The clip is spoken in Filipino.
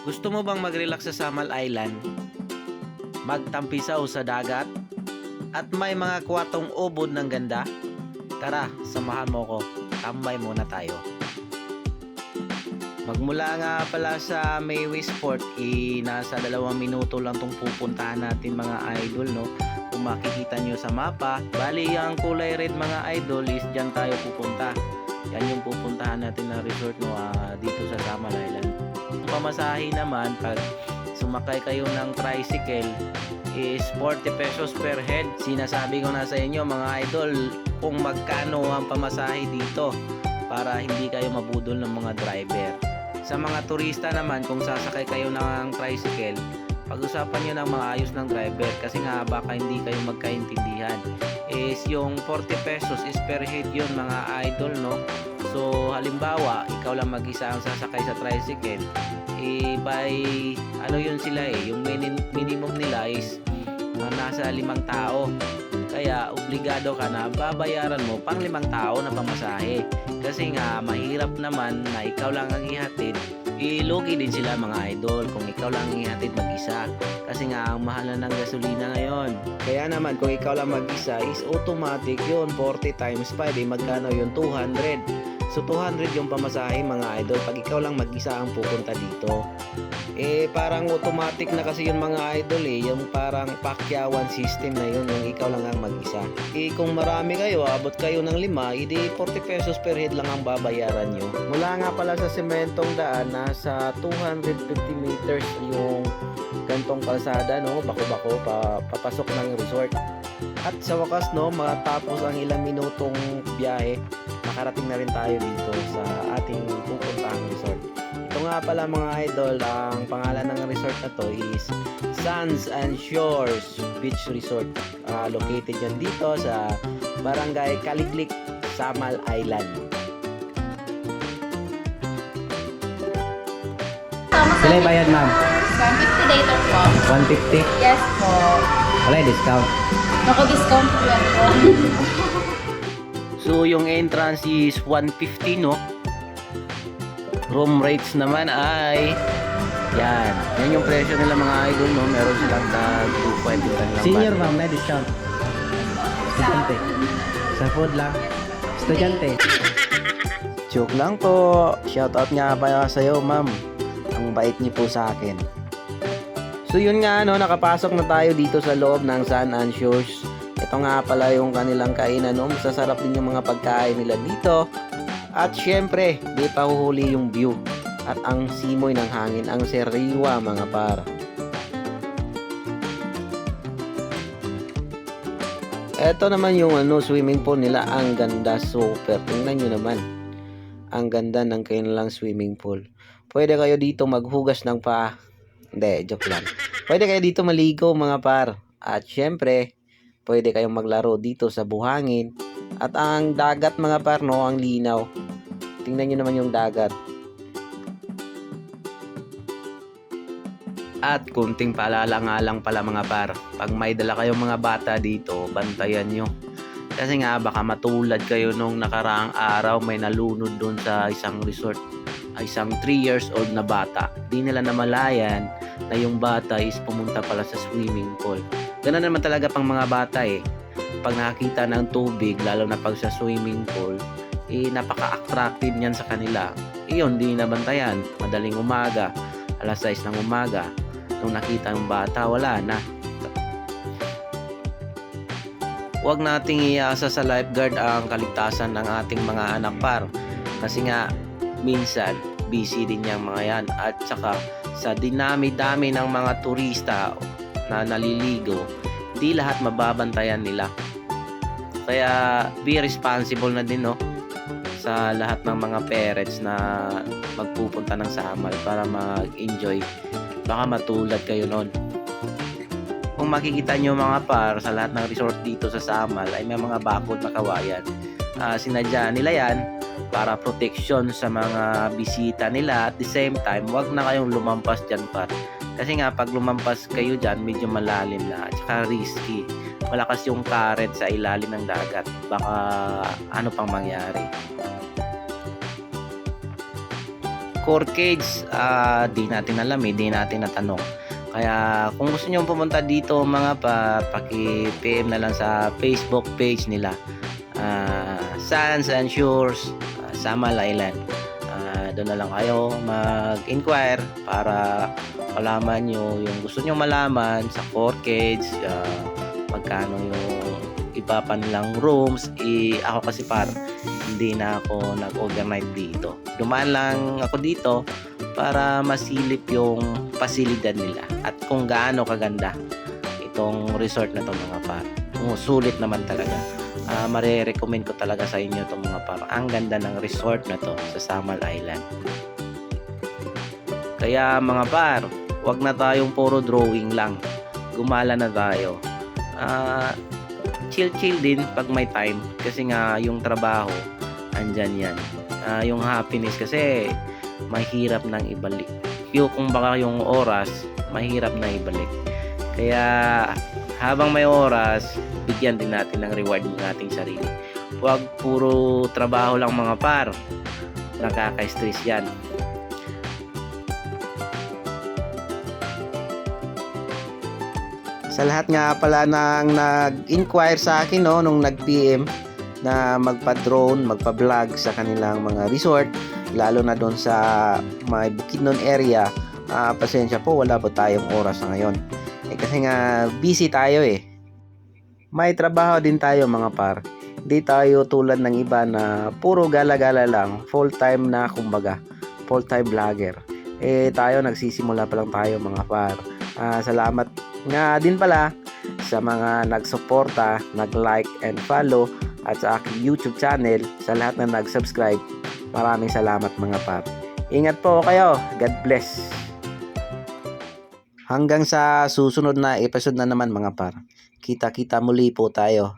Gusto mo bang mag-relax sa Samal Island? Magtampisaw sa dagat? At may mga kwatong ubod ng ganda? Tara, samahan mo ko. Tambay muna tayo. Magmula nga pala sa Mayway Sport, eh, nasa dalawang minuto lang tong pupuntahan natin mga idol, no? Kung makikita nyo sa mapa, bali ang kulay red mga idol is dyan tayo pupunta. Yan yung pupuntahan natin na resort no, ah, dito sa Samal Island. Pamasahe naman, pag sumakay kayo ng tricycle, is 40 pesos per head. Sinasabi ko na sa inyo mga idol kung magkano ang pamasahe dito para hindi kayo mabudol ng mga driver. Sa mga turista naman, kung sasakay kayo ng tricycle, pag-usapan nyo ng maayos ng driver kasi nga baka hindi kayo magkaintindihan. Is yung 40 pesos is per head yun mga idol, no? So, halimbawa, ikaw lang mag-isa ang sasakay sa tricycle, eh, by, ano yun sila eh, yung minim- minimum nila is ah, nasa limang tao. Kaya, obligado ka na, babayaran mo pang limang tao na pamasahe. Kasi nga, mahirap naman na ikaw lang ang ihatid, ilugi din sila mga idol kung ikaw lang ang ihatid mag-isa. Kasi nga, ang mahal na ng gasolina ngayon. Kaya naman, kung ikaw lang mag-isa, is automatic yun, 40 times 5, eh, magkano yun, 200. So 200 yung pamasahe mga idol pag ikaw lang mag-isa ang pupunta dito. Eh parang automatic na kasi yung mga idol eh, yung parang pakyawan system na yun, yung ikaw lang ang mag-isa. Eh kung marami kayo, abot kayo ng lima, edi 40 pesos per head lang ang babayaran nyo. Mula nga pala sa sementong daan, nasa 250 meters yung gantong kalsada, no, bako-bako, pa, papasok ng resort. At sa wakas, no, matapos ang ilang minutong biyahe, nakarating na rin tayo dito sa ating pupuntahang resort. Ito nga pala mga idol, ang pangalan ng resort na to is Sands and Shores Beach Resort. Ah, located yan dito sa Barangay Kaliglik, Samal Island. Sila bayad ma'am? 150 later po. 150. Yes po. Wala discount. Nako-discount po yan po. So yung entrance is 150 no. Room rates naman ay yan. Yan yung presyo nila mga idol no. Meron silang tag 220 lang. Senior ma'am, may discount. Estudyante. Sa food lang. Estudyante. Joke lang po. Shoutout nga pa sa iyo, ma'am. Ang bait niyo po sa akin. So yun nga no, nakapasok na tayo dito sa loob ng San Ansios. Ito nga pala yung kanilang kainan no. Masasarap din yung mga pagkain nila dito. At syempre, di pa huhuli yung view. At ang simoy ng hangin, ang seriwa mga par. Ito naman yung ano, swimming pool nila. Ang ganda, super. Tingnan nyo naman. Ang ganda ng kanilang swimming pool. Pwede kayo dito maghugas ng paa. Hindi, joke lang. Pwede kayo dito maligo mga par. At syempre, pwede kayong maglaro dito sa buhangin. At ang dagat mga par, no, ang linaw. Tingnan nyo naman yung dagat. At kunting paalala nga lang pala mga par, pag may dala kayong mga bata dito, bantayan nyo. Kasi nga baka matulad kayo nung nakaraang araw may nalunod doon sa isang resort. Isang 3 years old na bata. Di nila namalayan na yung bata is pumunta pala sa swimming pool. Ganun naman talaga pang mga bata eh. Pag nakakita ng tubig, lalo na pag sa swimming pool, eh napaka-attractive niyan sa kanila. Iyon, di nabantayan. Madaling umaga, alas 6 ng umaga, nung nakita ng bata, wala na. Huwag nating iasa sa lifeguard ang kaligtasan ng ating mga anak par. Kasi nga, minsan, busy din yung mga yan. At saka, sa dinami-dami ng mga turista na naliligo, di lahat mababantayan nila. Kaya, be responsible na din, no? sa lahat ng mga parents na magpupunta ng Samal para mag-enjoy. Baka matulad kayo noon. Kung makikita nyo mga par sa lahat ng resort dito sa Samal ay may mga bakod na kawayan. Ah, sinadya nila yan para protection sa mga bisita nila at the same time wag na kayong lumampas dyan par. Kasi nga pag lumampas kayo dyan medyo malalim na at saka risky. Malakas yung current sa ilalim ng dagat. Baka ano pang mangyari. cage, ah, di natin alam eh, di natin natanong. Kaya kung gusto nyo pumunta dito mga pa, paki-PM na lang sa Facebook page nila. Ah, Sands and Shores, Samal Island. Ah, doon na lang kayo mag-inquire para malaman nyo yung gusto nyo malaman sa cage, ah, magkano yung iba pa nilang rooms. Eh, ako kasi par hindi na ako nag-overnight dito. Dumaan lang ako dito para masilip yung pasilidad nila at kung gaano kaganda itong resort na to mga par. Sulit naman talaga. Ah, mare-recommend ko talaga sa inyo itong mga par. Ang ganda ng resort na to sa Samal Island. Kaya mga par, wag na tayong puro drawing lang. Gumala na tayo. Ah, chill-chill din pag may time kasi nga yung trabaho andyan yan. Ah, yung happiness kasi mahirap nang ibalik. Yung kung baka yung oras, mahirap na ibalik. Kaya habang may oras, bigyan din natin ng reward ng ating sarili. Huwag puro trabaho lang mga par. Nakaka-stress yan. Sa lahat nga pala nang nag-inquire sa akin no, nung nag-PM na magpa-drone, magpa-vlog sa kanilang mga resort, lalo na doon sa may Bukidnon area, ah, pasensya po, wala po tayong oras na ngayon. Eh, kasi nga, busy tayo eh. May trabaho din tayo mga par. Hindi tayo tulad ng iba na puro gala-gala lang, full-time na kumbaga, full-time vlogger. Eh, tayo nagsisimula pa lang tayo mga par. Ah, salamat nga din pala sa mga nagsuporta, nag-like and follow at sa aking YouTube channel sa lahat na nag-subscribe. Maraming salamat mga par. Ingat po kayo. God bless. Hanggang sa susunod na episode na naman mga par. Kita-kita muli po tayo.